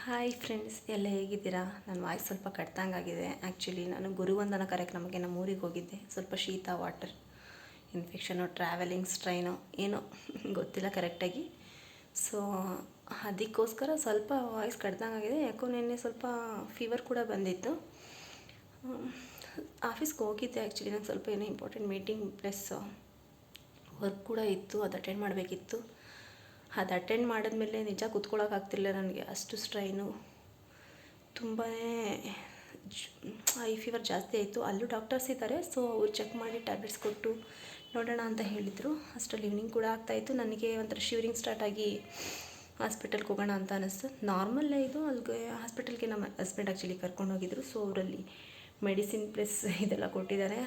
Hi friends ಎಲ್ಲ ಹೇಗಿದ್ದೀರಾ? ನನ್ನ ವಾಯ್ಸ್ ಸ್ವಲ್ಪ ಕಟ್ದಂಗಾಗಿದೆ ಆ್ಯಕ್ಚುಲಿ ನಾನು ಗುರುವಂದನ ಕಾರ್ಯಕ್ರಮಕ್ಕೆ ನಮ್ಮ ಊರಿಗೆ ಹೋಗಿದ್ದೆ. ಸ್ವಲ್ಪ ಶೀತ ವಾಟರ್ ಇನ್ಫೆಕ್ಷನು ಟ್ರಾವೆಲಿಂಗ್ ಸ್ಟ್ರೈನು ಏನೋ ಗೊತ್ತಿಲ್ಲ ಕರೆಕ್ಟಾಗಿ ಸೊ ಅದಕ್ಕೋಸ್ಕರ ಸ್ವಲ್ಪ ವಾಯ್ಸ್ ಕಟ್ದಂಗಾಗಿದೆ ಯಾಕೋ ನಿನ್ನೆ ಸ್ವಲ್ಪ ಫೀವರ್ ಕೂಡ ಬಂದಿತ್ತು. ಆಫೀಸ್ಗೆ ಹೋಗಿದ್ದೆ. ಆ್ಯಕ್ಚುಲಿ ನಂಗೆ ಸ್ವಲ್ಪ ಏನೋ ಇಂಪಾರ್ಟೆಂಟ್ ಮೀಟಿಂಗ್ ಪ್ಲಸ್ ವರ್ಕ್ ಕೂಡ ಇತ್ತು. ಅದು ಅಟೆಂಡ್ ಮಾಡಬೇಕಿತ್ತು. ಅದು ಅಟೆಂಡ್ ಮಾಡಿದ್ಮೇಲೆ ನಿಜ ಕೂತ್ಕೊಳ್ಳೋಕ್ಕಾಗ್ತಿಲ್ಲ ನನಗೆ. ಅಷ್ಟು ಸ್ಟ್ರೈನು ತುಂಬಾ ಐ ಫೀವರ್ ಜಾಸ್ತಿ ಆಯಿತು. ಅಲ್ಲೂ ಡಾಕ್ಟರ್ಸ್ ಇದ್ದಾರೆ ಸೊ ಅವ್ರು ಚೆಕ್ ಮಾಡಿ ಟ್ಯಾಬ್ಲೆಟ್ಸ್ ಕೊಟ್ಟು ನೋಡೋಣ ಅಂತ ಹೇಳಿದರು. ಅಷ್ಟರಲ್ಲಿ ಈವ್ನಿಂಗ್ ಕೂಡ ಆಗ್ತಾಯಿತ್ತು ನನಗೆ ಒಂಥರ ಶಿವರಿಂಗ್ ಸ್ಟಾರ್ಟ್ ಆಗಿ ಹಾಸ್ಪಿಟಲ್ಗೆ ಹೋಗೋಣ ಅಂತ ಅನ್ನಿಸ್ತು ನಾರ್ಮಲ್ಲೇ ಇದು. ಅಲ್ಲಿಗೆ ಹಾಸ್ಪಿಟಲ್ಗೆ ನಮ್ಮ ಹಸ್ಬೆಂಡ್ ಆ್ಯಕ್ಚುಲಿ ಕರ್ಕೊಂಡೋಗಿದ್ರು. ಸೊ ಅವರಲ್ಲಿ ಮೆಡಿಸಿನ್ ಪ್ಲಸ್ ಇದೆಲ್ಲ ಕೊಟ್ಟಿದ್ದಾರೆ.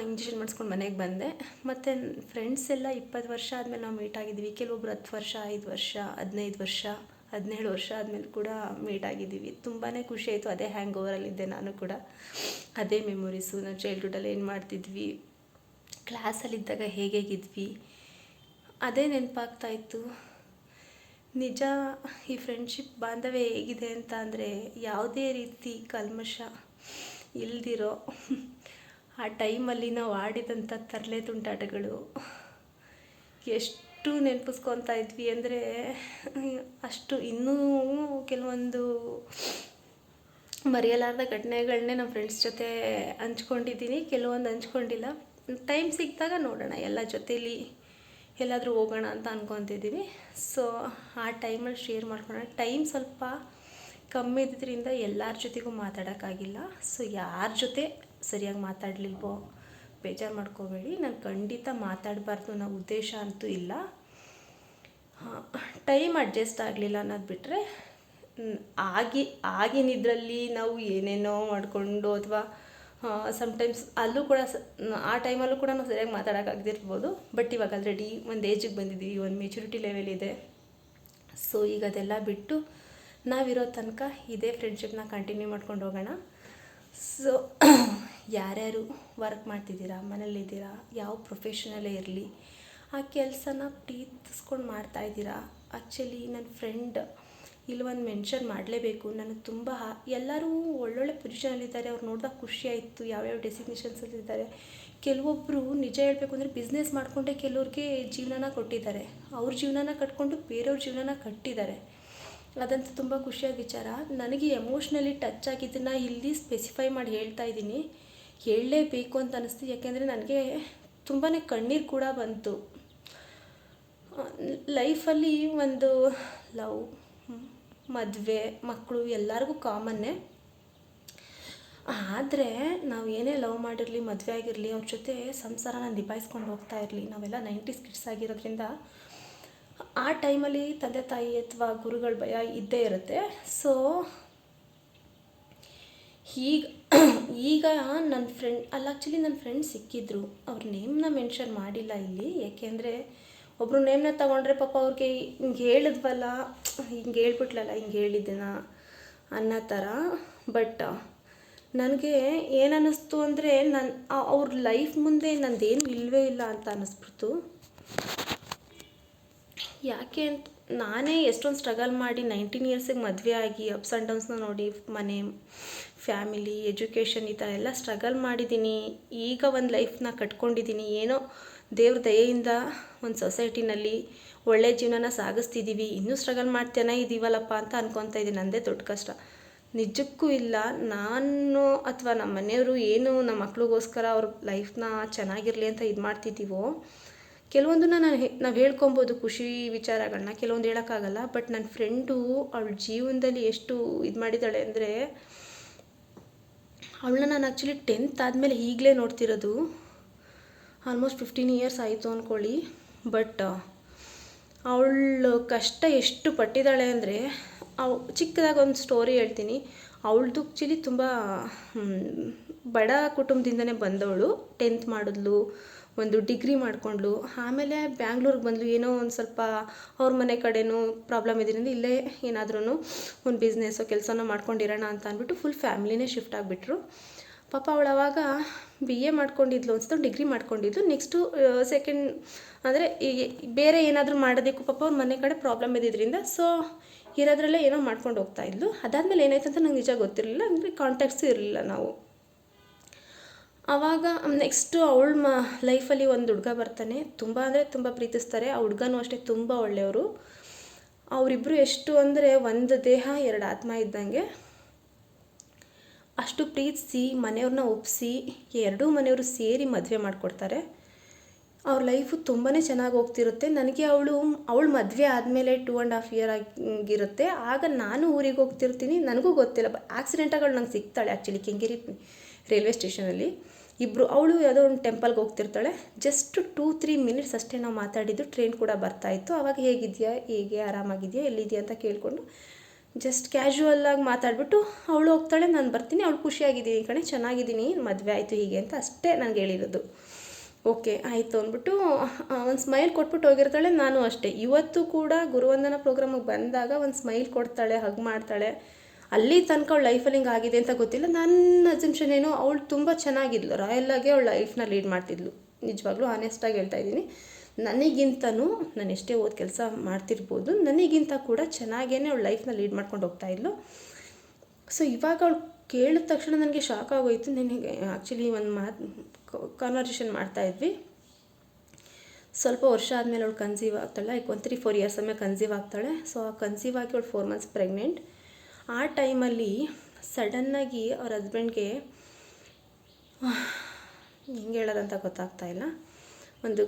ಇಂಜೆಕ್ಷನ್ ಮಾಡಿಸ್ಕೊಂಡು ಮನೆಗೆ ಬಂದೆ. ಮತ್ತು ಫ್ರೆಂಡ್ಸ್ ಎಲ್ಲ ಇಪ್ಪತ್ತು ವರ್ಷ ಆದಮೇಲೆ ನಾವು ಮೀಟ್ ಆಗಿದ್ದೀವಿ ಕೆಲವೊಬ್ರು ಹತ್ತು ವರ್ಷ, ಐದು ವರ್ಷ, ಹದಿನೈದು ವರ್ಷ, ಹದಿನೇಳು ವರ್ಷ ಆದಮೇಲೆ ಕೂಡ ಮೀಟ್ ಆಗಿದ್ದೀವಿ. ತುಂಬಾ ಖುಷಿ ಆಯಿತು. ಅದೇ ಹ್ಯಾಂಗ್ ಓವರಲ್ಲಿದ್ದೆ ನಾನು ಕೂಡ. ಅದೇ ಮೆಮೊರೀಸು ನಾವು ಚೈಲ್ಡ್ಹುಡಲ್ಲಿ ಏನು ಮಾಡ್ತಿದ್ವಿ? ಕ್ಲಾಸಲ್ಲಿದ್ದಾಗ ಹೇಗೇಗಿದ್ವಿ ಹೇಗಿದ್ವಿ? ಅದೇ ನೆನಪಾಗ್ತಾಯಿತ್ತು ನಿಜ, ಈ ಫ್ರೆಂಡ್ಶಿಪ್ ಬಾಂಧವ್ಯ ಹೇಗಿದೆ ಅಂತ ಅಂದರೆ ಯಾವುದೇ ರೀತಿ ಕಲ್ಮಶ ಇಲ್ದಿರೋ ಆ ಟೈಮಲ್ಲಿ ನಾವು ಆಡಿದಂಥ ತರಲೆ ತುಂಟಾಟಗಳು ಎಷ್ಟು ನೆನಪಿಸ್ಕೊತಾ ಇದ್ವಿ ಅಂದರೆ ಅಷ್ಟು ಇನ್ನೂ ಕೆಲವೊಂದು ಮರೆಯಲಾರದ ಘಟನೆಗಳನ್ನೇ ನಮ್ಮ ಫ್ರೆಂಡ್ಸ್ ಜೊತೆ ಹಂಚ್ಕೊಂಡಿದ್ದೀನಿ. ಕೆಲವೊಂದು ಹಂಚ್ಕೊಂಡಿಲ್ಲ. ಟೈಮ್ ಸಿಕ್ಕಿದಾಗ ನೋಡೋಣ. ಎಲ್ಲ ಜೊತೇಲಿ ಎಲ್ಲಾದರೂ ಹೋಗೋಣ ಅಂತ ಅಂದ್ಕೊತಿದ್ದೀವಿ ಸೊ ಆ ಟೈಮಲ್ಲಿ ಶೇರ್ ಮಾಡ್ಕೊಳ್ಳೋಣ. ಟೈಮ್ ಸ್ವಲ್ಪ ಕಮ್ಮಿ ಇದ್ದಿದ್ದರಿಂದ ಎಲ್ಲರ ಜೊತೆಗೂ ಮಾತಾಡೋಕ್ಕಾಗಿಲ್ಲ. ಸೊ ಯಾರ ಜೊತೆ ಸರಿಯಾಗಿ ಮಾತಾಡಲಿಲ್ವೋ, ಬೇಜಾರು ಮಾಡ್ಕೋಬೇಡಿ. ನಾನು ಖಂಡಿತ ಮಾತಾಡಬಾರ್ದು ಅನ್ನೋ ಉದ್ದೇಶ ಅಂತೂ ಇಲ್ಲ. ಟೈಮ್ ಅಡ್ಜಸ್ಟ್ ಆಗಲಿಲ್ಲ ಅನ್ನೋದು ಬಿಟ್ಟರೆ ಆಗಿ ಆಗಿನಿದ್ರಲ್ಲಿ ನಾವು ಏನೇನೋ ಮಾಡಿಕೊಂಡು ಅಥವಾ ಸಮಟೈಮ್ಸ್ ಅಲ್ಲೂ ಕೂಡ ಆ ಟೈಮಲ್ಲೂ ಕೂಡ ನಾವು ಸರಿಯಾಗಿ ಮಾತಾಡೋಕ್ಕಾಗದಿರ್ಬೋದು ಬಟ್ ಇವಾಗ ಆಲ್ರೆಡಿ ಒಂದು ಏಜಿಗೆ ಬಂದಿದ್ದೀವಿ ಒಂದು ಮೆಚುರಿಟಿ ಲೆವೆಲ್ ಇದೆ. ಸೊ ಈಗ ಅದೆಲ್ಲ ಬಿಟ್ಟು ನಾವಿರೋ ತನಕ ಇದೇ ಫ್ರೆಂಡ್ಶಿಪ್ನ ಕಂಟಿನ್ಯೂ ಮಾಡ್ಕೊಂಡು ಹೋಗೋಣ. ಸೊ ಯಾರ್ಯಾರು ವರ್ಕ್ ಮಾಡ್ತಿದ್ದೀರಾ ಮನೇಲಿದ್ದೀರಾ ಯಾವ ಪ್ರೊಫೆಷನಲ್ಲೇ ಇರಲಿ, ಆ ಕೆಲಸನ ಪ್ರೀತಿಸ್ಕೊಂಡು ಮಾಡ್ತಾಯಿದ್ದೀರಾ ಆ್ಯಕ್ಚುಲಿ ನನ್ನ ಫ್ರೆಂಡ್ ಇಲ್ಲಿ ಒಂದು ಮೆನ್ಷನ್ ಮಾಡಲೇಬೇಕು. ನನಗೆ ತುಂಬ ಎಲ್ಲರೂ ಒಳ್ಳೊಳ್ಳೆ ಪೊಸಿಷನಲ್ಲಿದ್ದಾರೆ ಅವ್ರು ನೋಡಿದಾಗ ಖುಷಿ ಆಯಿತು. ಯಾವ್ಯಾವ ಡೆಸಿಗ್ನೇಷನ್ಸಲ್ಲಿದ್ದಾರೆ ಕೆಲವೊಬ್ಬರು ನಿಜ ಹೇಳಬೇಕು ಅಂದರೆ ಬಿಸ್ನೆಸ್ ಮಾಡಿಕೊಂಡೇ ಕೆಲವ್ರಿಗೆ ಜೀವನನ ಕೊಟ್ಟಿದ್ದಾರೆ. ಅವ್ರ ಜೀವನನ ಕಟ್ಕೊಂಡು ಬೇರೆಯವ್ರ ಜೀವನನ ಕಟ್ಟಿದ್ದಾರೆ. ಅದಂತೂ ತುಂಬ ಖುಷಿಯಾದ ವಿಚಾರ. ನನಗೆ ಎಮೋಷ್ನಲಿ ಟಚ್ ಆಗಿದ್ದನ್ನು ಇಲ್ಲಿ ಸ್ಪೆಸಿಫೈ ಮಾಡಿ ಹೇಳ್ತಾ ಇದ್ದೀನಿ. ಹೇಳಲೇಬೇಕು ಅಂತ ಅನ್ನಿಸ್ತು ಯಾಕೆಂದರೆ ನನಗೆ ತುಂಬಾ ಕಣ್ಣೀರು ಕೂಡ ಬಂತು. ಲೈಫಲ್ಲಿ ಒಂದು ಲವ್, ಮದುವೆ, ಮಕ್ಕಳು ಎಲ್ಲರಿಗೂ ಕಾಮನ್ನೇ. ಆದರೆ ನಾವು ಏನೇ ಲವ್ ಮಾಡಿರಲಿ, ಮದುವೆ ಆಗಿರಲಿ, ಅವ್ರ ಜೊತೆ ಸಂಸಾರನ ನಿಭಾಯಿಸ್ಕೊಂಡು ಹೋಗ್ತಾ ಇರಲಿ, ನಾವೆಲ್ಲ ನೈಂಟೀಸ್ ಕಿಡ್ಸ್ ಆಗಿರೋದ್ರಿಂದ ಆ ಟೈಮಲ್ಲಿ ತಂದೆ ತಾಯಿ ಅಥವಾ ಗುರುಗಳ ಭಯ ಇದ್ದೇ ಇರುತ್ತೆ. ಸೊ ಈಗ ಈಗ ನನ್ನ ಫ್ರೆಂಡ್ ಅಲ್ಲಿ ಆ್ಯಕ್ಚುಲಿ ನನ್ನ ಫ್ರೆಂಡ್ ಸಿಕ್ಕಿದ್ರು. ಅವ್ರ ನೇಮ್ನ ಮೆನ್ಷನ್ ಮಾಡಿಲ್ಲ ಇಲ್ಲಿ. ಏಕೆಂದರೆ ಒಬ್ಬರು ನೇಮ್ನ ತಗೊಂಡ್ರೆ ಪಾಪ ಅವ್ರಿಗೆ ಹಿಂಗೆ ಹೇಳಿದ್ವಲ್ಲ, ಹಿಂಗೆ ಹೇಳ್ಬಿಟ್ಲಲ್ಲ, ಹಿಂಗೆ ಹೇಳಿದ್ದೆನ ಅನ್ನೋ ಥರ. ಬಟ್ ನನಗೆ ಏನು ಅನ್ನಿಸ್ತು ಅಂದರೆ ನನ್ನ ಅವ್ರ ಲೈಫ್ ಮುಂದೆ ನಂದೇನು ಇಲ್ಲವೇ ಇಲ್ಲ ಅಂತ ಅನ್ನಿಸ್ಬಿಡ್ತು. ಯಾಕೆ ಅಂತ, ನಾನೇ ಎಷ್ಟೊಂದು ಸ್ಟ್ರಗಲ್ ಮಾಡಿ ನೈನ್ಟೀನ್ ಇಯರ್ಸಿಗೆ ಮದುವೆ ಆಗಿ ಅಪ್ಸ್ ಆ್ಯಂಡ್ ಡೌನ್ಸ್ನ ನೋಡಿ ಮನೆ ಫ್ಯಾಮಿಲಿ, ಎಜುಕೇಷನ್ ಈ ಥರ ಎಲ್ಲ ಸ್ಟ್ರಗಲ್ ಮಾಡಿದ್ದೀನಿ. ಈಗ ಒಂದು ಲೈಫ್ನ ಕಟ್ಕೊಂಡಿದ್ದೀನಿ. ಏನೋ ದೇವ್ರ ದಯೆಯಿಂದ ಒಂದು ಸೊಸೈಟಿನಲ್ಲಿ ಒಳ್ಳೆ ಜೀವನನ ಸಾಗಿಸ್ತಿದ್ದೀವಿ. ಇನ್ನೂ ಸ್ಟ್ರಗಲ್ ಮಾಡ್ತೇನೆ ಇದ್ದೀವಲ್ಲಪ್ಪ ಅಂತ ಅನ್ಕೊತಾ ಇದ್ದೀನಿ. ನನ್ನದೇ ದೊಡ್ಡ ಕಷ್ಟ. ನಿಜಕ್ಕೂ ಇಲ್ಲ, ನಾನು ಅಥವಾ ನಮ್ಮ ಮನೆಯವರು ಏನು ನಮ್ಮ ಮಕ್ಳಿಗೋಸ್ಕರ ಅವ್ರ ಲೈಫ್ನ ಚೆನ್ನಾಗಿರಲಿ ಅಂತ ಇದು ಮಾಡ್ತಿದ್ದೀವೋ, ಕೆಲವೊಂದನ್ನ ನಾನು ನಾವು ಹೇಳ್ಕೊಬೋದು ಖುಷಿ ವಿಚಾರಗಳನ್ನ ಕೆಲವೊಂದು ಹೇಳೋಕ್ಕಾಗಲ್ಲ, ಬಟ್ ನನ್ನ ಫ್ರೆಂಡು ಅವಳ ಜೀವನದಲ್ಲಿ ಎಷ್ಟು ಇದು ಮಾಡಿದ್ದಾಳೆ ಅಂದರೆ ಅವಳನ್ನ ನಾನು ಆ್ಯಕ್ಚುಲಿ ಟೆಂತ್ ಆದಮೇಲೆ ಈಗಲೇ ನೋಡ್ತಿರೋದು. ಆಲ್ಮೋಸ್ಟ್ ಫಿಫ್ಟೀನ್ ಇಯರ್ಸ್ ಆಯಿತು ಅಂದ್ಕೊಳ್ಳಿ ಬಟ್ ಅವಳು ಕಷ್ಟ ಎಷ್ಟು ಪಟ್ಟಿದ್ದಾಳೆ ಅಂದರೆ, ಅವು, ಚಿಕ್ಕದಾಗ ಒಂದು ಸ್ಟೋರಿ ಹೇಳ್ತೀನಿ. ಅವಳದು ಆ್ಯಕ್ಚುಲಿ ತುಂಬ ಬಡ ಕುಟುಂಬದಿಂದನೇ ಬಂದವಳು. ಟೆಂತ್ ಮಾಡಿದ್ಲು. ಒಂದು ಡಿಗ್ರಿ ಮಾಡಿಕೊಂಡ್ಳು ಆಮೇಲೆ ಬ್ಯಾಂಗ್ಳೂರಿಗೆ ಬಂದಳು ಏನೋ ಒಂದು ಸ್ವಲ್ಪ ಅವ್ರ ಮನೆ ಕಡೆನೂ ಪ್ರಾಬ್ಲಮ್ ಇದರಿಂದ ಇಲ್ಲೇ ಏನಾದ್ರೂ ಒಂದು ಬಿಸ್ನೆಸ್ಸೋ ಕೆಲಸನೋ ಮಾಡ್ಕೊಂಡಿರೋಣ ಅಂತ ಅಂದ್ಬಿಟ್ಟು ಫುಲ್ ಫ್ಯಾಮಿಲಿನೇ ಶಿಫ್ಟ್ ಆಗಿಬಿಟ್ರು. ಪಾಪ ಅವಳವಾಗ ಬಿ ಎ ಮಾಡ್ಕೊಂಡಿದ್ಲು ಅನ್ಸ್ತು ಡಿಗ್ರಿ ಮಾಡ್ಕೊಂಡಿದ್ಲು. ನೆಕ್ಸ್ಟು ಸೆಕೆಂಡ್ ಅಂದರೆ ಬೇರೆ ಏನಾದರೂ ಮಾಡೋದಕ್ಕೂ ಪಾಪ ಅವ್ರ ಮನೆ ಕಡೆ ಪ್ರಾಬ್ಲಮ್ ಇದ್ದಿದ್ದರಿಂದ ಸೊ ಇರೋದ್ರಲ್ಲೇ ಏನೋ ಮಾಡ್ಕೊಂಡು ಹೋಗ್ತಾ ಇದ್ಲು. ಅದಾದಮೇಲೆ ಏನಾಯ್ತು ಅಂತ ನಂಗೆ ನಿಜ ಗೊತ್ತಿರಲಿಲ್ಲ. ಅಂದರೆ ಕಾಂಟ್ಯಾಕ್ಟ್ಸು ಇರಲಿಲ್ಲ ನಾವು. ಆವಾಗ ನೆಕ್ಸ್ಟು ಅವಳ ಮ ಲೈಫಲ್ಲಿ ಒಂದು ಹುಡುಗ ಬರ್ತಾನೆ. ತುಂಬ ಅಂದರೆ ತುಂಬ ಪ್ರೀತಿಸ್ತಾರೆ. ಆ ಹುಡುಗನೂ ಅಷ್ಟೇ ತುಂಬ ಒಳ್ಳೆಯವರು. ಅವರಿಬ್ಬರು ಎಷ್ಟು ಅಂದರೆ ಒಂದು ದೇಹ, ಎರಡು ಆತ್ಮ ಇದ್ದಂಗೆ. ಅಷ್ಟು ಪ್ರೀತಿಸಿ ಮನೆಯವ್ರನ್ನ ಒಪ್ಪಿಸಿ ಎರಡೂ ಮನೆಯವರು ಸೇರಿ ಮದುವೆ ಮಾಡಿಕೊಡ್ತಾರೆ. ಅವ್ರ ಲೈಫು ತುಂಬಾ ಚೆನ್ನಾಗಿ ಹೋಗ್ತಿರುತ್ತೆ. ನನಗೆ ಅವಳು ಅವಳು ಮದುವೆ ಆದಮೇಲೆ ಟೂ ಆ್ಯಂಡ್ ಹಾಫ್ ಇಯರ್ ಆಗಿರುತ್ತೆ. ಆಗ ನಾನು ಊರಿಗೆ ಹೋಗ್ತಿರ್ತೀನಿ. ನನಗೂ ಗೊತ್ತಿಲ್ಲ. ಆಕ್ಸಿಡೆಂಟ್ಗಳು ನಂಗೆ ಸಿಗ್ತಾಳೆ ಆ್ಯಕ್ಚುಲಿ ಕೆಂಗೇರಿ ರೈಲ್ವೆ ಸ್ಟೇಷನಲ್ಲಿ ಇಬ್ಬರು ಅವಳು ಯಾವುದೋ ಒಂದು ಟೆಂಪಲ್ಗೆ ಹೋಗ್ತಿರ್ತಾಳೆ. ಜಸ್ಟ್ ಟೂ ತ್ರೀ ಮಿನಿಟ್ಸ್ ಅಷ್ಟೇ ನಾವು ಮಾತಾಡಿದ್ದು. ಟ್ರೈನ್ ಕೂಡ ಬರ್ತಾಯಿತ್ತು ಆವಾಗ ಹೇಗಿದೆಯಾ? ಹೇಗೆ? ಆರಾಮಾಗಿದೆಯಾ? ಎಲ್ಲಿದೆಯಾ ಅಂತ ಕೇಳಿಕೊಂಡು ಜಸ್ಟ್ ಕ್ಯಾಶುವಲ್ಲಾಗಿ ಮಾತಾಡ್ಬಿಟ್ಟು ಅವಳು ಹೋಗ್ತಾಳೆ, ನಾನು ಬರ್ತೀನಿ. ಅವಳು ಖುಷಿಯಾಗಿದ್ದೀನಿ ಕಣೆ, ಚೆನ್ನಾಗಿದ್ದೀನಿ ಮದುವೆ ಆಯಿತು ಹೀಗೆ ಅಂತ ಅಷ್ಟೇ ನನಗೆ ಹೇಳಿರೋದು. ಓಕೆ ಆಯಿತು ಅಂದ್ಬಿಟ್ಟು ಒಂದು ಸ್ಮೈಲ್ ಕೊಟ್ಬಿಟ್ಟು ಹೋಗಿರ್ತಾಳೆ. ನಾನು ಅಷ್ಟೇ. ಇವತ್ತು ಕೂಡ ಗುರುವಂದನ ಪ್ರೋಗ್ರಾಮಿಗೆ ಬಂದಾಗ ಒಂದು ಸ್ಮೈಲ್ ಕೊಡ್ತಾಳೆ ಹಗ್ ಮಾಡ್ತಾಳೆ. ಅಲ್ಲಿ ತನಕ ಅವಳ ಲೈಫಲ್ಲಿ ಹಿಂಗೆ ಆಗಿದೆ ಅಂತ ಗೊತ್ತಿಲ್ಲ. ನನ್ನ ಅಸಂಪ್ಷನ್ ಏನು, ಅವಳು ತುಂಬ ಚೆನ್ನಾಗಿದ್ಲು. ರಾಯಲ್ಲಾಗೆ ಅವಳ ಲೈಫ್ನ ಲೀಡ್ ಮಾಡ್ತಿದ್ಲು. ನಿಜವಾಗ್ಲೂ ಆನೆಸ್ಟಾಗಿ ಹೇಳ್ತಾ ಇದ್ದೀನಿ. ನನಗಿಂತನೂ, ನಾನು ಎಷ್ಟೇ ಓದ್ ಕೆಲಸ ಮಾಡ್ತಿರ್ಬೋದು, ನನಗಿಂತ ಕೂಡ ಚೆನ್ನಾಗೇ ಅವಳು ಲೈಫ್ನ ಲೀಡ್ ಮಾಡ್ಕೊಂಡು ಹೋಗ್ತಾ ಇದ್ಲು. ಸೊ ಇವಾಗ ಅವಳು ಕೇಳಿದ ತಕ್ಷಣ ನನಗೆ ಶಾಕ್ ಆಗೋಯ್ತು. ನನಗೆ ಆ್ಯಕ್ಚುಲಿ ಒಂದು ಮಾತು ಕಾನ್ವರ್ಸೇಷನ್ ಮಾಡ್ತಾಯಿದ್ವಿ ಸ್ವಲ್ಪ ವರ್ಷ ಆದಮೇಲೆ ಅವಳು ಕನ್ಸೀವ್ ಆಗ್ತಾಳೆ. ಲೈಕ್ ಒಂದು ತ್ರೀ ಫೋರ್ ಇಯರ್ಸ್ ಆಮೇಲೆ ಕನ್ಸೀವ್ ಆಗ್ತಾಳೆ. ಸೊ ಆ ಕನ್ಸೀವ್ ಆಗಿ ಅವಳು ಫೋರ್ ಮಂತ್ಸ್ ಪ್ರೆಗ್ನೆಂಟ್ ಆ ಟೈಮಲ್ಲಿ ಸಡನ್ನಾಗಿ ಅವ್ರ ಹಸ್ಬೆಂಡ್ಗೆ, ಹೆಂಗೆ ಹೇಳೋದಂತ ಗೊತ್ತಾಗ್ತಾ ಇಲ್ಲ. ಒಂದು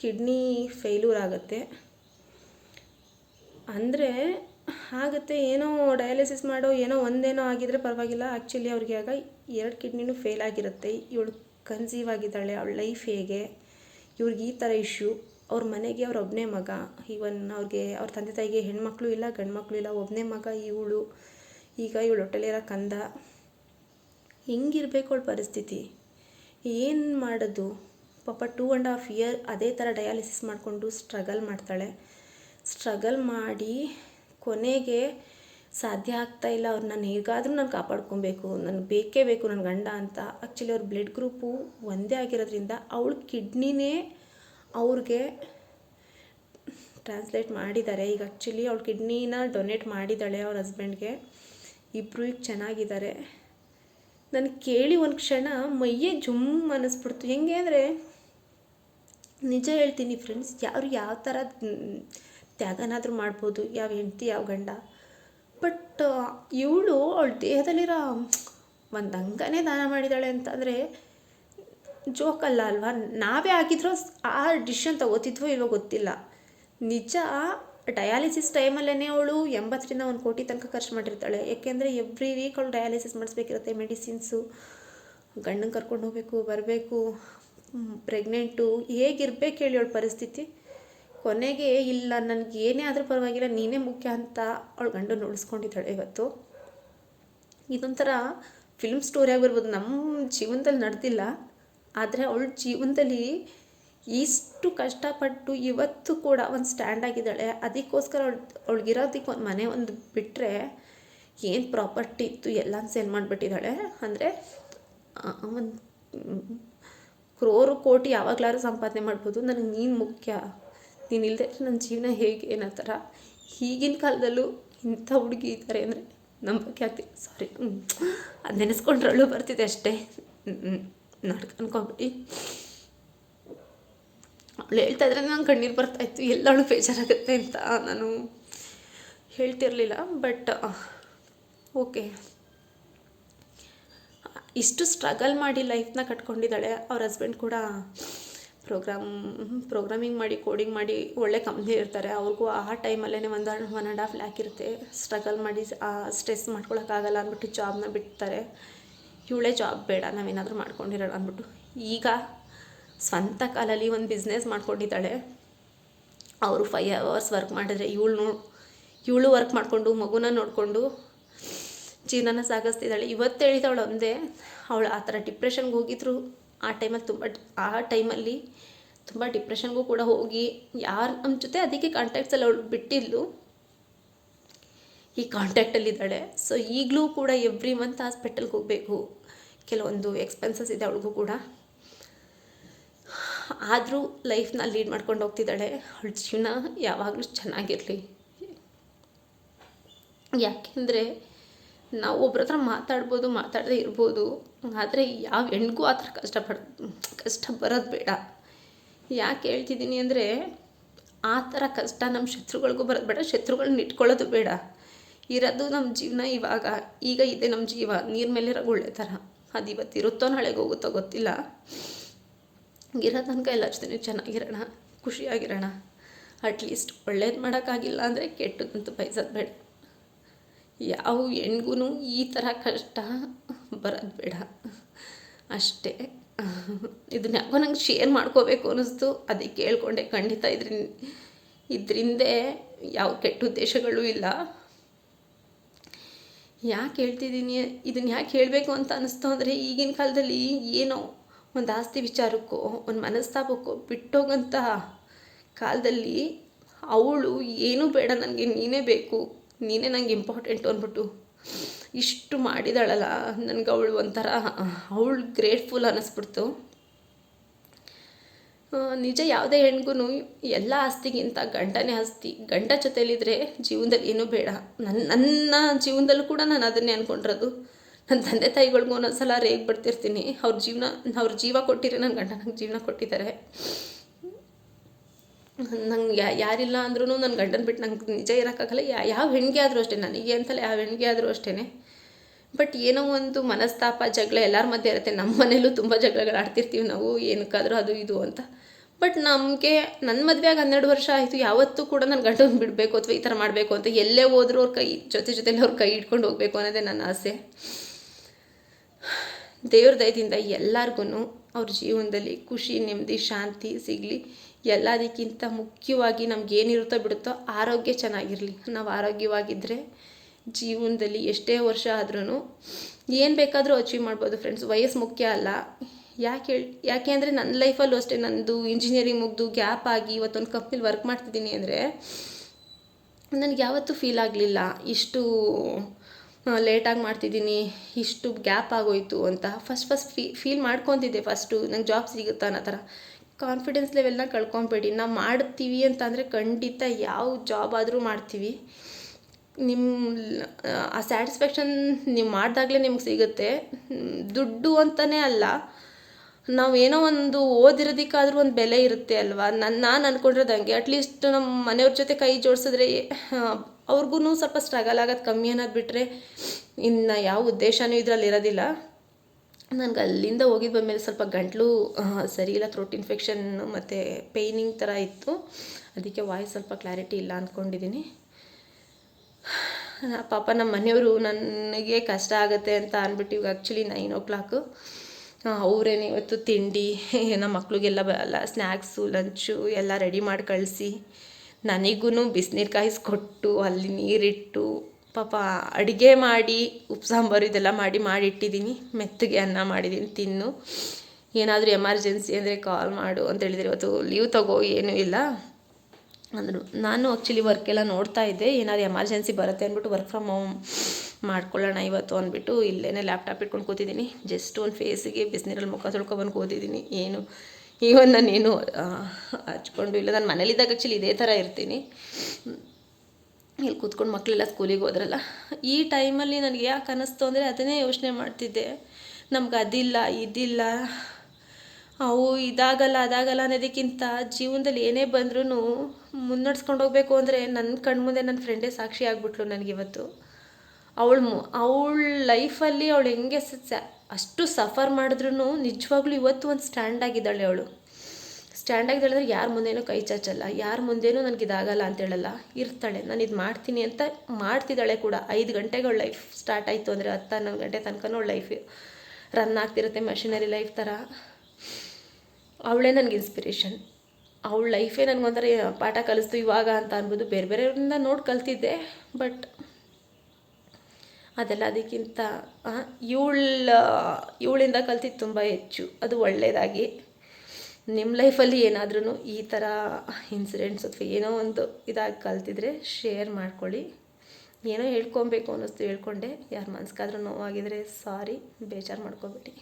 ಕಿಡ್ನಿ ಫೇಲ್ಯೂರ್ ಆಗುತ್ತೆ. ಅಂದರೆ ಆಗುತ್ತೆ, ಏನೋ ಡಯಾಲಿಸಿಸ್ ಮಾಡೋ, ಏನೋ ಒಂದೇನೋ ಆಗಿದ್ರೆ ಪರವಾಗಿಲ್ಲ. ಆ್ಯಕ್ಚುಲಿ ಅವ್ರಿಗೆ ಆಗ ಎರಡು ಕಿಡ್ನಿನೂ ಫೇಲ್ ಆಗಿರುತ್ತೆ. ಇವಳು ಕನ್ಸೀವ್ ಆಗಿದ್ದಾಳೆ, ಅವಳ ಲೈಫ್ ಹೇಗೆ, ಇವ್ರಿಗೆ ಈ ಥರ ಇಶ್ಯೂ. ಅವ್ರ ಮನೆಗೆ ಅವ್ರ ಒಬ್ಬನೇ ಮಗ. ಈವನ್ ಅವ್ರಿಗೆ, ಅವ್ರ ತಂದೆ ತಾಯಿಗೆ ಹೆಣ್ಮಕ್ಳು ಇಲ್ಲ ಗಂಡು ಮಕ್ಕಳು ಇಲ್ಲ ಒಬ್ಬನೇ ಮಗ, ಇವಳು. ಈಗ ಇವಳು ಹೊಟ್ಟೆಲಿರೋ ಕಂದ. ಹೆಂಗಿರ್ಬೇಕು ಅವಳ ಪರಿಸ್ಥಿತಿ? ಏನು ಮಾಡೋದು? ಪಾಪ ಟೂ ಆ್ಯಂಡ್ ಹಾಫ್ ಇಯರ್ ಅದೇ ಥರ ಡಯಾಲಿಸಿಸ್ ಮಾಡಿಕೊಂಡು ಸ್ಟ್ರಗಲ್ ಮಾಡ್ತಾಳೆ. ಸ್ಟ್ರಗಲ್ ಮಾಡಿ ಕೊನೆಗೆ ಸಾಧ್ಯ ಆಗ್ತಾ ಇಲ್ಲ. ಅವ್ರು ನಾನು ಹೇಗಾದರೂ ನಾನು ಕಾಪಾಡ್ಕೊಬೇಕು. ನನಗೆ ಬೇಕೇ ಬೇಕು ನನ್ನ ಗಂಡ ಅಂತ. ಆ್ಯಕ್ಚುಲಿ ಅವ್ರ ಬ್ಲಡ್ ಗ್ರೂಪು ಒಂದೇ ಆಗಿರೋದ್ರಿಂದ ಅವಳ ಕಿಡ್ನಿನೇ ಅವ್ರಿಗೆ ಟ್ರಾನ್ಸ್ಲೇಟ್ ಮಾಡಿದ್ದಾರೆ. ಈಗ ಆ್ಯಕ್ಚುಲಿ ಅವ್ಳ ಕಿಡ್ನಿನ ಡೊನೇಟ್ ಮಾಡಿದ್ದಾಳೆ ಅವ್ರ ಹಸ್ಬೆಂಡ್ಗೆ ಇಬ್ಬರು ಈಗ ಚೆನ್ನಾಗಿದ್ದಾರೆ. ನಾನು ಕೇಳಿ ಒಂದು ಕ್ಷಣ ಮೈಯೇ ಜುಮ್ ಅನ್ನಿಸ್ಬಿಡ್ತು ಹೆಂಗೆ ಅಂದರೆ ನಿಜ ಹೇಳ್ತೀನಿ ಫ್ರೆಂಡ್ಸ್ ಯಾರು ಯಾವ ಥರ ತ್ಯಾಗನಾದರೂ ಮಾಡ್ಬೋದು, ಯಾವ ಹೆಂಡ್ತಿ, ಯಾವ ಗಂಡ. ಬಟ್ ಇವಳು ಅವಳ ದೇಹದಲ್ಲಿರೋ ಒಂದು ಅಂಗನೇ ದಾನ ಮಾಡಿದ್ದಾಳೆ ಅಂತಂದರೆ ಜೋಕಲ್ಲ ಅಲ್ವಾ? ನಾವೇ ಆಗಿದ್ರು ಆ ಡಿಶನ್ ತಗೋತಿದ್ವೋ ಇವಾಗ ಗೊತ್ತಿಲ್ಲ. ನಿಜ ಡಯಾಲಿಸಿಸ್ ಟೈಮಲ್ಲೇ ಅವಳು ಎಂಬತ್ತರಿಂದ ಒಂದು ಕೋಟಿ ತನಕ ಖರ್ಚು ಮಾಡಿರ್ತಾಳೆ. ಯಾಕೆಂದರೆ ಎವ್ರಿ ವೀಕ್ ಅವಳು ಡಯಾಲಿಸಿಸ್ ಮಾಡಿಸ್ಬೇಕಿರುತ್ತೆ ಮೆಡಿಸಿನ್ಸು ಗಂಡನ ಕರ್ಕೊಂಡು ಹೋಗಬೇಕು, ಬರಬೇಕು ಪ್ರೆಗ್ನೆಂಟು ಹೇಗಿರ್ಬೇಕು ಹೇಳಿ ಅವಳ ಪರಿಸ್ಥಿತಿ. ಕೊನೆಗೆ ಇಲ್ಲ, ನನಗೆ ಏನೇ ಆದರೂ ಪರವಾಗಿಲ್ಲ, ನೀನೇ ಮುಖ್ಯ ಅಂತ ಅವಳು ಗಂಡನ ಉಳಿಸ್ಕೊಂಡಿದ್ದಾಳೆ ಇವತ್ತು. ಇದೊಂಥರ ಫಿಲ್ಮ್ ಸ್ಟೋರಿ ಆಗಿರ್ಬೋದು. ನಮ್ಮ ಜೀವನದಲ್ಲಿ ನಡೆದಿಲ್ಲ. ಆದರೆ ಅವಳ ಜೀವನದಲ್ಲಿ ಇಷ್ಟು ಕಷ್ಟಪಟ್ಟು ಇವತ್ತು ಕೂಡ ಒಂದು ಸ್ಟ್ಯಾಂಡ್ ಆಗಿದ್ದಾಳೆ. ಅದಕ್ಕೋಸ್ಕರ ಅವಳು, ಅವಳಿಗಿರೋದಕ್ಕೆ ಒಂದು ಮನೆ ಒಂದು ಬಿಟ್ಟರೆ ಏನು ಪ್ರಾಪರ್ಟಿ ಇತ್ತು ಎಲ್ಲ ಸೇಲ್ ಮಾಡಿಬಿಟ್ಟಿದ್ದಾಳೆ. ಅಂದರೆ ಒಂದು ಕ್ರೋರು ಕೋಟಿ ಯಾವಾಗಲಾದ್ರೂ ಸಂಪಾದನೆ ಮಾಡ್ಬೋದು. ನನಗೆ ನೀನು ಮುಖ್ಯ. ನೀನು ಇಲ್ಲದೆ ನನ್ನ ಜೀವನ ಹೇಗೆ ಏನೋ ಥರ ಈಗಿನ ಕಾಲದಲ್ಲೂ ಇಂಥ ಹುಡುಗಿ ಇದ್ದಾರೆ ಅಂದರೆ ನಂಬಕ್ಕೆ ಆಗ್ತಿಲ್ಲ. ಸಾರಿ ಅದು ನೆನೆಸ್ಕೊಂಡ್ರಳು ಬರ್ತಿದೆ ಅಷ್ಟೇ. ನಾಟಕ ಅನ್ಕೊಂಬಿಟ್ಟು ಅವಳು ಹೇಳ್ತಾ ಇದ್ರೆ ನಂಗೆ ಕಣ್ಣೀರು ಬರ್ತಾಯಿತ್ತು ಎಲ್ಲವಳು ಬೇಜಾರಾಗುತ್ತೆ ಅಂತ ನಾನು ಹೇಳ್ತಿರಲಿಲ್ಲ ಬಟ್ ಓಕೆ ಇಷ್ಟು ಸ್ಟ್ರಗಲ್ ಮಾಡಿ ಲೈಫ್ನ ಕಟ್ಕೊಂಡಿದ್ದಾಳೆ ಅವ್ರ ಹಸ್ಬೆಂಡ್ ಕೂಡ. ಪ್ರೋಗ್ರಾಮ್ ಪ್ರೋಗ್ರಾಮಿಂಗ್ ಮಾಡಿ ಕೋಡಿಂಗ್ ಮಾಡಿ ಒಳ್ಳೆ ಕಂಪ್ನಿ ಇರ್ತಾರೆ. ಅವ್ರಿಗೂ ಆ ಟೈಮಲ್ಲೇ ಒಂದು ಒನ್ ಆ್ಯಂಡ್ ಹಾಫ್ ಲ್ಯಾಕ್ ಇರುತ್ತೆ. ಸ್ಟ್ರಗಲ್ ಮಾಡಿ ಸ್ಟ್ರೆಸ್ ಮಾಡ್ಕೊಳಕ್ಕಾಗಲ್ಲ ಅಂದ್ಬಿಟ್ಟು ಜಾಬ್ನ ಬಿಡ್ತಾರೆ. ಇವಳೇ ಜಾಬ್ ಬೇಡ, ನಾವೇನಾದರೂ ಮಾಡ್ಕೊಂಡಿರೋಣ ಅಂದ್ಬಿಟ್ಟು. ಈಗ ಸ್ವಂತ ಕಾಲಲ್ಲಿ ಒಂದು ಬಿಸ್ನೆಸ್ ಮಾಡ್ಕೊಂಡಿದ್ದಾಳೆ. ಅವರು ಫೈವ್ ಅವರ್ಸ್ ವರ್ಕ್ ಮಾಡಿದ್ರೆ ಇವಳು ನೋ, ಇವಳು ವರ್ಕ್ ಮಾಡಿಕೊಂಡು, ಮಗುನ ನೋಡಿಕೊಂಡು ಜೀವನನ ಸಾಗಿಸ್ತಿದ್ದಾಳೆ. ಇವತ್ತು ಹೇಳಿದವಳು ಒಂದೇ, ಅವಳು ಆ ಥರ ಡಿಪ್ರೆಷನ್ಗೆ ಹೋಗಿದ್ರು. ಆ ಟೈಮಲ್ಲಿ ತುಂಬ, ಆ ಟೈಮಲ್ಲಿ ತುಂಬ ಡಿಪ್ರೆಷನ್ಗೂ ಕೂಡ ಹೋಗಿ, ಯಾರು ನಮ್ಮ ಜೊತೆ ಅದಕ್ಕೆ ಕಾಂಟ್ಯಾಕ್ಟ್ಸಲ್ಲಿ ಅವಳು ಬಿಟ್ಟಿದ್ಲು. ಈ ಕಾಂಟ್ಯಾಕ್ಟಲ್ಲಿದ್ದಾಳೆ ಸೊ ಈಗಲೂ ಕೂಡ ಎವ್ರಿ ಮಂತ್ ಹಾಸ್ಪಿಟಲ್ಗೆ ಹೋಗಬೇಕು. ಕೆಲವೊಂದು ಎಕ್ಸ್ಪೆನ್ಸಸ್ ಇದೆ ಅವಳಿಗೂ ಕೂಡ. ಆದರೂ ಲೈಫ್ನ ಲೀಡ್ ಮಾಡ್ಕೊಂಡು ಹೋಗ್ತಿದ್ದಾಳೆ. ಅವಳ ಜೀವನ ಯಾವಾಗಲೂ ಚೆನ್ನಾಗಿರಲಿ. ಯಾಕೆಂದರೆ ನಾವು ಒಬ್ರ ಹತ್ರ ಮಾತಾಡ್ಬೋದು, ಮಾತಾಡದೇ ಇರ್ಬೋದು. ಆದರೆ ಯಾವ ಹೆಣ್ಗೂ ಆ ಥರ ಕಷ್ಟಪಡ್ ಕಷ್ಟ ಬರೋದು ಬೇಡ. ಯಾಕೆ ಹೇಳ್ತಿದ್ದೀನಿ ಅಂದರೆ ಆ ಥರ ಕಷ್ಟ ನಮ್ಮ ಶತ್ರುಗಳಿಗೂ ಬರೋದು ಬೇಡ. ಶತ್ರುಗಳನ್ನ ಇಟ್ಕೊಳ್ಳೋದು ಬೇಡ. ಇರೋದು ನಮ್ಮ ಜೀವನ ಇವಾಗ, ಈಗ ಇದೆ ನಮ್ಮ ಜೀವ, ನೀರು ಮೇಲಿರೋ ಒಳ್ಳೆ ಥರ ಅದು ಇವತ್ತು ಇರುತ್ತೋ ನಾಳೆಗೆ ಹೋಗುತ್ತೋ ಗೊತ್ತಿಲ್ಲ. ಇರೋ ತನಕ ಎಲ್ಲ ಜೊತೆ ಚೆನ್ನಾಗಿರೋಣ, ಖುಷಿಯಾಗಿರೋಣ. ಅಟ್ಲೀಸ್ಟ್ ಒಳ್ಳೇದು ಮಾಡೋಕ್ಕಾಗಿಲ್ಲ ಅಂದರೆ ಕೆಟ್ಟದಂತೂ ಬಯಸೋದು ಬೇಡ. ಯಾವ ಹೆಣ್ಗೂ ಈ ಥರ ಕಷ್ಟ ಬರೋದು ಬೇಡ. ಅಷ್ಟೇ. ಇದನ್ನ ಯಾಕೋ ನಂಗೆ ಶೇರ್ ಮಾಡ್ಕೋಬೇಕು ಅನ್ನಿಸ್ತು ಅದಕ್ಕೆ ಹೇಳ್ಕೊಂಡೆ ಖಂಡಿತ ಇದ್ರಿಂದ ಇದರಿಂದೇ ಯಾವ ಕೆಟ್ಟ ಉದ್ದೇಶಗಳು ಇಲ್ಲ. ಯಾಕೆ ಹೇಳ್ತಿದ್ದೀನಿ? ಇದನ್ನು ಯಾಕೆ ಹೇಳಬೇಕು ಅಂತ ಅನ್ನಿಸ್ತು ಅಂದರೆ ಈಗಿನ ಕಾಲದಲ್ಲಿ ಏನೋ ಒಂದು ಆಸ್ತಿ ವಿಚಾರಕ್ಕೋ, ಒಂದು ಮನಸ್ತಾಪಕ್ಕೋ ಬಿಟ್ಟೋಗಂಥ ಕಾಲದಲ್ಲಿ ಅವಳು ಏನೂ ಬೇಡ, ನನಗೆ ನೀನೇ ಬೇಕು, ನೀನೇ ನನಗೆ ಇಂಪಾರ್ಟೆಂಟ್ ಅಂದ್ಬಿಟ್ಟು ಇಷ್ಟು ಮಾಡಿದಾಳಲ್ಲ, ನನಗೆ ಅವಳು ಒಂಥರ, ಅವಳು ಗ್ರೇಟ್ಫುಲ್ ಅನ್ನಿಸ್ಬಿಡ್ತು ನಿಜ ಯಾವುದೇ ಹೆಣ್ಗೂ ಎಲ್ಲ ಆಸ್ತಿಗಿಂತ ಗಂಡನೇ ಆಸ್ತಿ. ಗಂಡ ಜೊತೆಲಿದ್ರೆ ಜೀವನದಲ್ಲಿ ಏನೂ ಬೇಡ. ನನ್ನ ನನ್ನ ಜೀವನದಲ್ಲೂ ಕೂಡ ನಾನು ಅದನ್ನೇ ಅಂದ್ಕೊಂಡಿರೋದು ನನ್ನ ತಂದೆ ತಾಯಿಗಳ್ಗೂ ಒಂದೊಂದ್ಸಲ ರೇಗ್ ಬಿಡ್ತಿರ್ತೀನಿ. ಅವ್ರ ಜೀವನ, ಅವ್ರ ಜೀವ ಕೊಟ್ಟಿರಿ ನನ್ನ ಗಂಡ ನಂಗೆ ಜೀವನ ಕೊಟ್ಟಿದ್ದಾರೆ. ನಂಗೆ ಯಾರಿಲ್ಲ ಅಂದ್ರೂ ನನ್ನ ಗಂಡನ ಬಿಟ್ಟು ನಂಗೆ ನಿಜ ಇರೋಕ್ಕಾಗಲ್ಲ. ಯಾವ ಹೆಣ್ಣಿಗೆ ಆದರೂ ಅಷ್ಟೇ. ನನಗೆ ಅಂತಲ್ಲ ಯಾವ ಹೆಣ್ಣಿಗೆ ಆದರೂ ಅಷ್ಟೇ ಬಟ್ ಏನೋ ಒಂದು ಮನಸ್ತಾಪ, ಜಗಳ ಎಲ್ಲರ ಮಧ್ಯೆ ಇರುತ್ತೆ. ನಮ್ಮ ಮನೇಲೂ ತುಂಬ ಜಗಳಗಳು ಆಡ್ತಿರ್ತೀವಿ ನಾವು. ಏನಕ್ಕಾದರೂ ಅದು ಇದು ಅಂತ. ಬಟ್ ನಮಗೆ ನನ್ನ ಮದುವೆಯಾಗಿ ಹನ್ನೆರಡು ವರ್ಷ ಆಯಿತು. ಯಾವತ್ತೂ ಕೂಡ ನಾನು ಗಂಡನ ಬಿಡಬೇಕು ಅಥವಾ ಈ ಥರ ಮಾಡಬೇಕು ಅಂತ ಎಲ್ಲೇ ಹೋದರೂ ಅವ್ರ ಕೈ, ಜೊತೆ ಜೊತೆಲಿ ಅವ್ರ ಕೈ ಇಟ್ಕೊಂಡು ಹೋಗಬೇಕು ಅನ್ನೋದೇ ನನ್ನ ಆಸೆ. ದೇವ್ರ ದಯದಿಂದ ಎಲ್ಲರಿಗೂ ಅವ್ರ ಜೀವನದಲ್ಲಿ ಖುಷಿ, ನೆಮ್ಮದಿ, ಶಾಂತಿ ಸಿಗಲಿ. ಎಲ್ಲದಕ್ಕಿಂತ ಮುಖ್ಯವಾಗಿ ನಮ್ಗೆ ಏನಿರುತ್ತೋ ಬಿಡುತ್ತೋ ಆರೋಗ್ಯ ಚೆನ್ನಾಗಿರಲಿ. ನಾವು ಆರೋಗ್ಯವಾಗಿದ್ದರೆ ಜೀವನದಲ್ಲಿ ಎಷ್ಟೇ ವರ್ಷ ಆದ್ರೂ ಏನು ಬೇಕಾದರೂ ಅಚೀವ್ ಮಾಡ್ಬೋದು ಫ್ರೆಂಡ್ಸ್ ವಯಸ್ಸು ಮುಖ್ಯ ಅಲ್ಲ. ಯಾಕೆ ಹೇಳಿ, ಯಾಕೆ ಅಂದರೆ ನನ್ನ ಲೈಫಲ್ಲೂ ಅಷ್ಟೇ ನನ್ನದು ಇಂಜಿನಿಯರಿಂಗ್ ಮುಗಿದು ಗ್ಯಾಪ್ ಆಗಿ ಇವತ್ತೊಂದು ಕಂಪ್ನಿಲಿ ವರ್ಕ್ ಮಾಡ್ತಿದ್ದೀನಿ ಅಂದರೆ ನನಗೆ ಯಾವತ್ತೂ ಫೀಲ್ ಆಗಲಿಲ್ಲ. ಇಷ್ಟು ಲೇಟಾಗಿ ಮಾಡ್ತಿದ್ದೀನಿ, ಇಷ್ಟು ಗ್ಯಾಪ್ ಆಗೋಯ್ತು ಅಂತ. ಫಸ್ಟ್ ಫಸ್ಟ್ ಫೀ ಫೀಲ್ ಮಾಡ್ಕೊತಿದ್ದೆ ಫಸ್ಟು ನಂಗೆ ಜಾಬ್ ಸಿಗುತ್ತಾ ಅನ್ನೋ ಥರ. ಕಾನ್ಫಿಡೆನ್ಸ್ ಲೆವೆಲ್ನ ಕಳ್ಕೊಬೇಡಿ. ನಾವು ಮಾಡ್ತೀವಿ ಅಂತಂದರೆ ಖಂಡಿತ ಯಾವ ಜಾಬ್ ಆದರೂ ಮಾಡ್ತೀವಿ. ನಿಮ್ಮ ಆ ಸ್ಯಾಟಿಸ್ಫ್ಯಾಕ್ಷನ್ ನೀವು ಮಾಡಿದಾಗಲೇ ನಿಮ್ಗೆ ಸಿಗುತ್ತೆ. ದುಡ್ಡು ಅಂತಲೇ ಅಲ್ಲ. ನಾವು ಏನೋ ಒಂದು ಓದಿರೋದಕ್ಕಾದ್ರೂ ಒಂದು ಬೆಲೆ ಇರುತ್ತೆ ಅಲ್ವಾ? ನಾನು ನಾನು ಅಂದ್ಕೊಂಡಿರೋದು ಹಂಗೆ. ಅಟ್ಲೀಸ್ಟ್ ನಮ್ಮ ಮನೆಯವ್ರ ಜೊತೆ ಕೈ ಜೋಡಿಸಿದ್ರೆ ಅವ್ರಿಗೂ ಸ್ವಲ್ಪ ಸ್ಟ್ರಗಲ್ ಆಗೋದು ಕಮ್ಮಿ ಅನ್ನೋದು ಬಿಟ್ಟರೆ ಇನ್ನು ಯಾವ ಉದ್ದೇಶನೂ ಇದರಲ್ಲಿ ಇರೋದಿಲ್ಲ. ನನಗೆ ಅಲ್ಲಿಂದ ಹೋಗಿದ್ದು ಬಂದಮೇಲೆ ಸ್ವಲ್ಪ ಗಂಟಲು ಸರಿ ಇಲ್ಲ ಥ್ರೋಟ್ ಇನ್ಫೆಕ್ಷನ್ ಮತ್ತು ಪೇಯ್ನಿಂಗ್ ಥರ ಇತ್ತು. ಅದಕ್ಕೆ ವಾಯ್ಸ್ ಸ್ವಲ್ಪ ಕ್ಲಾರಿಟಿ ಇಲ್ಲ ಅಂದ್ಕೊಂಡಿದ್ದೀನಿ ಪಾಪ ನಮ್ಮ ಮನೆಯವರು ನನಗೆ ಕಷ್ಟ ಆಗುತ್ತೆ ಅಂತ ಅಂದ್ಬಿಟ್ಟು ಇವಾಗ ಆ್ಯಕ್ಚುಲಿ ನೈನ್ ಓ ಕ್ಲಾಕು ಅವರೇನೆ ಇವತ್ತು ತಿಂಡಿ, ನಮ್ಮ ಮಕ್ಳಿಗೆಲ್ಲ ಬರಲ್ಲ ಸ್ನ್ಯಾಕ್ಸು ಲಂಚು ಎಲ್ಲ ರೆಡಿ ಮಾಡಿ ಕಳಿಸಿ. ನನಗೂ ಬಿಸಿನೀರು ಕಾಯಿಸ್ಕೊಟ್ಟು, ಅಲ್ಲಿ ನೀರಿಟ್ಟು, ಪಾಪ ಅಡುಗೆ ಮಾಡಿ, ಉಪ್ಪು ಸಾಂಬಾರು ಇದೆಲ್ಲ ಮಾಡಿ, ಮಾಡಿಟ್ಟಿದ್ದೀನಿ. ಮೆತ್ತಗೆ ಅನ್ನ ಮಾಡಿದ್ದೀನಿ ತಿನ್ನು. ಏನಾದರೂ ಎಮರ್ಜೆನ್ಸಿ ಅಂದರೆ ಕಾಲ್ ಮಾಡು ಅಂತ ಹೇಳಿದರೆ ಇವತ್ತು ಲೀವ್ ತಗೋ, ಏನೂ ಇಲ್ಲ. ಅಂದರು. ನಾನು ಆ್ಯಕ್ಚುಲಿ ವರ್ಕೆಲ್ಲ ನೋಡ್ತಾ ಇದ್ದೆ. ಏನಾದ್ರು ಎಮರ್ಜೆನ್ಸಿ ಬರುತ್ತೆ ಅಂದ್ಬಿಟ್ಟು ವರ್ಕ್ ಫ್ರಮ್ ಹೋಮ್ ಮಾಡ್ಕೊಳ್ಳೋಣ ಇವತ್ತು ಅಂದ್ಬಿಟ್ಟು ಇಲ್ಲೇ ಲ್ಯಾಪ್ಟಾಪ್ ಇಟ್ಕೊಂಡು ಕೂತಿದ್ದೀನಿ. ಜಸ್ಟ್ ಒಂದು ಫೇಸಿಗೆ ಬಿಸಿನೀರಲ್ಲಿ ಮುಖ ತೊಳ್ಕೊಬಂದು ಕೂತಿದ್ದೀನಿ. ಏನು ಈವನ್ ನಾನೇನು ಹಚ್ಕೊಂಡು ಇಲ್ಲ. ನಾನು ಮನೇಲಿದ್ದಾಗ ಆ್ಯಕ್ಚುಲಿ ಇದೇ ಥರ ಇರ್ತೀನಿ. ಇಲ್ಲಿ ಕೂತ್ಕೊಂಡು ಮಕ್ಕಳೆಲ್ಲ ಸ್ಕೂಲಿಗೆ ಹೋದ್ರಲ್ಲ, ಈ ಟೈಮಲ್ಲಿ ನನಗೆ ಯಾಕೆ ಅನ್ನಿಸ್ತು ಅಂದರೆ ಅದನ್ನೇ ಯೋಚನೆ ಮಾಡ್ತಿದ್ದೆ. ನಮ್ಗೆ ಅದಿಲ್ಲ, ಇದಿಲ್ಲ. ಅವು ಇದಾಗಲ್ಲ, ಅದಾಗಲ್ಲ ಅನ್ನೋದಕ್ಕಿಂತ ಜೀವನದಲ್ಲಿ ಏನೇ ಬಂದ್ರೂ ಮುನ್ನಡ್ಸ್ಕೊಂಡು ಹೋಗಬೇಕು ಅಂದರೆ ನನ್ನ ಕಣ್ಮುಂದೆ ನನ್ನ ಫ್ರೆಂಡೇ ಸಾಕ್ಷಿ ಆಗಿಬಿಟ್ಲು ನನಗಿವತ್ತು. ಅವಳು ಮು, ಅವಳ ಲೈಫಲ್ಲಿ ಅವಳು ಹೆಂಗೆ ಅಷ್ಟು ಸಫರ್ ಮಾಡಿದ್ರು ನಿಜವಾಗ್ಲೂ ಇವತ್ತು ಒಂದು ಸ್ಟ್ಯಾಂಡ್ ಆಗಿದ್ದಾಳೆ ಅವಳು. ಸ್ಟ್ಯಾಂಡ್ ಆಗಿದ್ದಾಳೆ ಯಾರ ಮುಂದೇನೂ ಕೈ ಚಾಚಲ್ಲ, ಯಾರ ಮುಂದೇನೂ ನನಗೆ ಇದಾಗಲ್ಲ ಅಂತ ಹೇಳಲ್ಲ ಇರ್ತಾಳೆ, ನಾನು ಇದು ಮಾಡ್ತೀನಿ ಅಂತ ಮಾಡ್ತಿದ್ದಾಳೆ ಕೂಡ. ಐದು ಗಂಟೆಗೆ ಲೈಫ್ ಸ್ಟಾರ್ಟ್ ಆಯಿತು ಅಂದರೆ ಹತ್ತು ಹನ್ನೊಂದು ಗಂಟೆ ತನಕ ಅವಳು ಲೈಫ್ ರನ್ ಆಗ್ತಿರುತ್ತೆ ಮೆಷಿನರಿ ಲೈಫ್ ಥರ ಅವಳೇ ನನಗೆ ಇನ್ಸ್ಪಿರೇಷನ್ ಅವಳ ಲೈಫೇ ನನಗೊಂಥರ ಪಾಠ ಕಲಿಸ್ತು ಇವಾಗ ಅಂತ ಅನ್ಬೋದು. ಬೇರೆ ಬೇರೆಯವರಿಂದ ನೋಡಿ ಕಲ್ತಿದ್ದೆ ಬಟ್ ಅದೆಲ್ಲ ಅದಕ್ಕಿಂತ ಇವಳ ಇವಳಿಂದ ಕಲ್ತಿದ್ದು ತುಂಬ ಹೆಚ್ಚು. ಅದು ಒಳ್ಳೆಯದಾಗಿ ನಿಮ್ಮ ಲೈಫಲ್ಲಿ ಏನಾದ್ರೂ ಈ ಥರ ಇನ್ಸಿಡೆಂಟ್ಸ್ ಅಥವಾ ಏನೋ ಒಂದು ಇದಾಗಿ ಕಲ್ತಿದ್ರೆ ಶೇರ್ ಮಾಡ್ಕೊಳ್ಳಿ. ಏನೋ ಹೇಳ್ಕೊಬೇಕು ಅನ್ನಿಸ್ತು, ಹೇಳ್ಕೊಂಡೆ. ಯಾರ ಮನ್ಸಿಗಾದ್ರೂ ನೋವಾಗಿದ್ರೆ ಸಾರಿ ಬೇಜಾರು ಮಾಡ್ಕೊಬಿಟ್ಟು